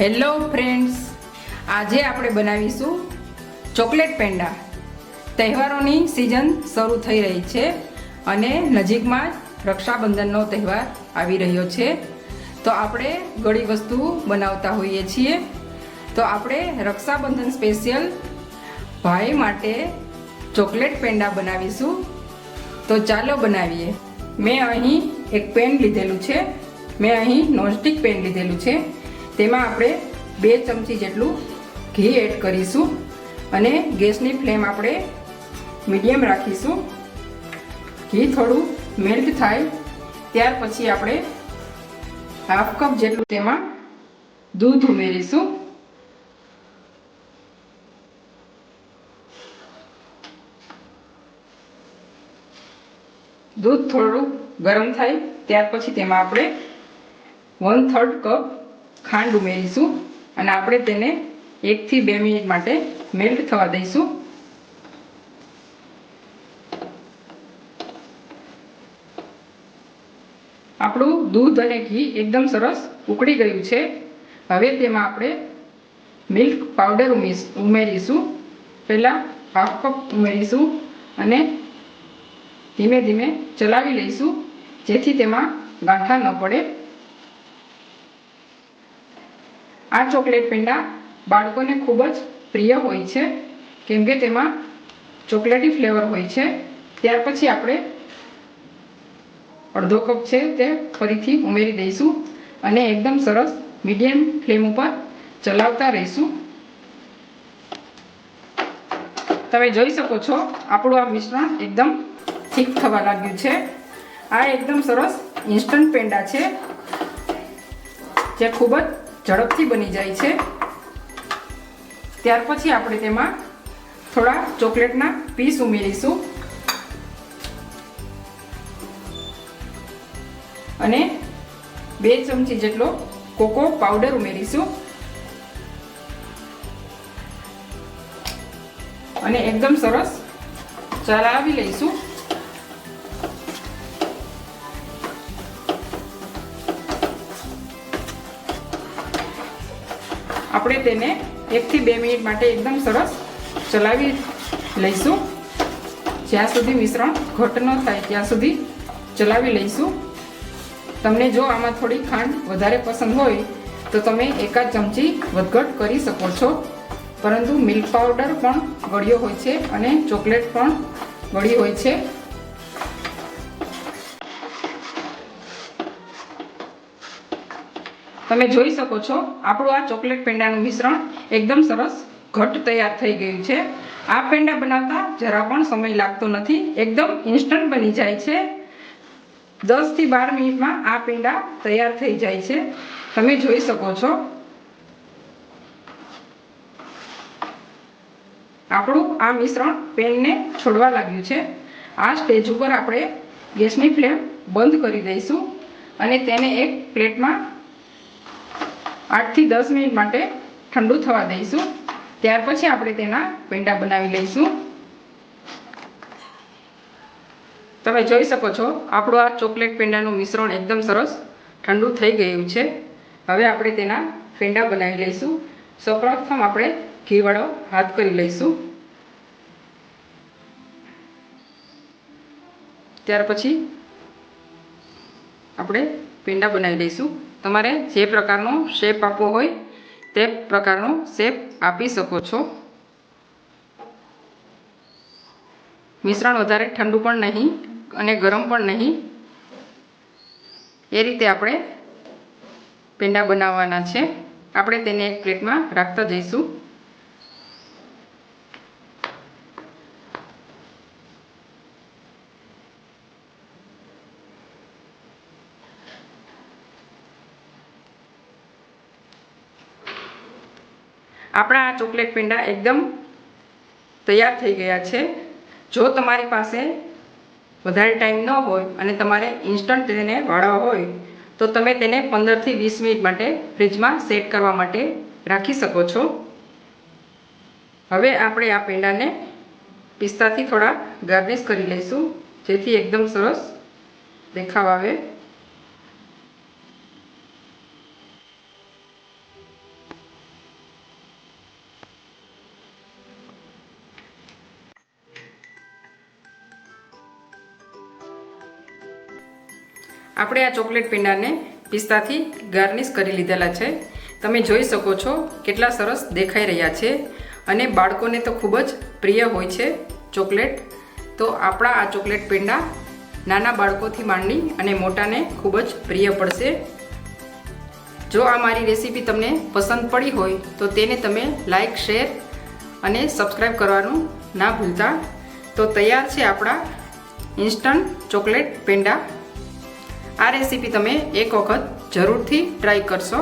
Hello friends આજે આપણે બનાવીશું ચોકલેટ પેંડા. તહેવારોની સિઝન શરૂ થઈ રહી છે અને નજીકમાં જ રક્ષાબંધનનો તહેવાર આવી રહ્યો છે. તો આપણે ઘણી વસ્તુ બનાવતા હોઈએ છીએ. તો આપણે રક્ષાબંધન સ્પેશિયલ ભાઈ માટે ચોકલેટ પેંડા બનાવીશું. તો ચાલો બનાવીએ. મેં અહીં એક પેન લીધેલું છે. મેં અહીં નોનસ્ટિક પેન લીધેલું છે. તેમાં આપણે બે ચમચી જેટલું ઘી એડ કરીશું અને ગેસની ફ્લેમ આપણે મીડિયમ રાખીશું. ઘી થોડું મેલ્ટ થાય ત્યાર પછી આપણે હાફ કપ જેટલું તેમાં દૂધ ઉમેરીશું. દૂધ થોડું ગરમ થાય ત્યાર પછી તેમાં આપણે વન થર્ડ કપ ખાંડ ઉમેરીશું અને આપણે તેને એકથી બે મિનિટ માટે મેલ્ટ થવા દઈશું. આપણું દૂધ અને ઘી એકદમ સરસ ઉકળી ગયું છે. હવે તેમાં આપણે મિલ્ક પાવડર ઉમેરીશ. પહેલાં હાફ કપ ઉમેરીશું અને ધીમે ધીમે ચલાવી લઈશું, જેથી તેમાં ગાંઠા ન પડે. આ ચોકલેટ પેંડા બાળકોને ખૂબ જ પ્રિય હોય છે. કેમ કે તેમાં ચોકલેટી ફ્લેવર હોય છે. ત્યાર પછી આપણે અડધો કપ છે તે ફરીથી ઉમેરી દઈશું અને એકદમ સરસ મીડિયમ ફ્લેમ ઉપર ચલાવતા રહીશું. તમે જોઈ શકો છો, આપણું આ મિશ્રણ એકદમ થીક થવા લાગ્યું છે. આ એકદમ સરસ ઇન્સ્ટન્ટ પેંડા છે. જે ખૂબ જ ઝડપથી બની જાય છે. ત્યાર પછી આપણે તેમાં થોડા ચોકલેટના પીસ ઉમેરીશું. અને બે ચમચી જેટલો કોકો પાવડર ઉમેરીશું. અને એકદમ સરસ ચલાવી લઈશું. આપણે તેને એકથી બે મિનિટ માટે એકદમ સરસ ચલાવી લઈશું. જ્યાં સુધી મિશ્રણ ઘટ ન થાય ત્યાં સુધી ચલાવી લઈશું. તમને જો આમાં થોડી ખાંડ વધારે પસંદ હોય, તો તમે એકાદ ચમચી વધઘટ કરી શકો છો. પરંતુ મિલ્ક પાવડર પણ ગળ્યો હોય છે અને ચોકલેટ પણ ગળી હોય છે. તમે જોઈ શકો છો, આપણું આ ચોકલેટ પેંડાનું મિશ્રણ એકદમ સરસ ઘટ તૈયાર થઈ ગયું છે. આ પેંડા બનાવતા જરા પણ સમય લાગતો નથી, એકદમ ઇન્સ્ટન્ટ બની જાય છે. દસથી બાર મિનિટમાં આ પેંડા તૈયાર થઈ જાય છે. તમે જોઈ શકો છો. આપણું આ મિશ્રણ પેનને છોડવા લાગ્યું છે. આ સ્ટેજ ઉપર આપણે ગેસની ફ્લેમ બંધ કરી દઈશું અને તેને એક પ્લેટમાં આઠથી દસ મિનિટ માટે ઠંડુ થવા દઈશું. ત્યાર પછી આપણે તેના પેંડા બનાવી લઈશું. તમે જોઈ શકો છો, આપણું આ ચોકલેટ પેંડાનું મિશ્રણ એકદમ સરસ ઠંડુ થઈ ગયું છે. હવે આપણે તેના પેંડા બનાવી લઈશું. સૌપ્રથમ આપણે ઘીવાળો હાથ કરી લઈશું. ત્યાર પછી આપણે પેંડા બનાવી લઈશું. તમારે જે પ્રકારનો શેપ આપવો હોય તે પ્રકારનો શેપ આપી શકો છો. મિશ્રણ વધારે ઠંડુ પણ નહીં અને ગરમ પણ નહીં. એ રીતે આપણે પેંડા બનાવવાના છે. આપણે તેને એક પ્લેટમાં રાખતા જઈશું. આપણા આ ચોકલેટ પેંડા એકદમ તૈયાર થઈ ગયા છે. જો તમારી પાસે વધારે ટાઈમ ન હોય અને તમારે ઇન્સ્ટન્ટ તેને વાળવા હોય, તો તમે તેને પંદરથી વીસ મિનિટ માટે ફ્રીજમાં સેટ કરવા માટે રાખી શકો છો. હવે આપણે આ પેંડાને પિસ્તાથી થોડા ગાર્નિશ કરી લઈશું, જેથી એકદમ સરસ દેખાવ આવે. આપણે આ ચોકલેટ પેંડાને પિસ્તાથી ગાર્નિશ કરી લીધેલા છે. તમે જોઈ શકો છો કેટલા સરસ દેખાઈ રહ્યા છે અને બાળકોને તો ખૂબ જ પ્રિય હોય છે ચોકલેટ. તો આપણા આ ચોકલેટ પેંડા નાના બાળકોથી માંડી અને મોટાને ખૂબ જ પ્રિય પડશે. જો આ મારી રેસીપી તમને પસંદ પડી હોય તો તેને તમે લાઈક, શેર અને સબસ્ક્રાઈબ કરવાનું ના ભૂલતા. તો તૈયાર છે આપણા ઇન્સ્ટન્ટ ચોકલેટ પેંડા. આ રેસીપી તમે એક વખત જરૂરથી ટ્રાય કરશો.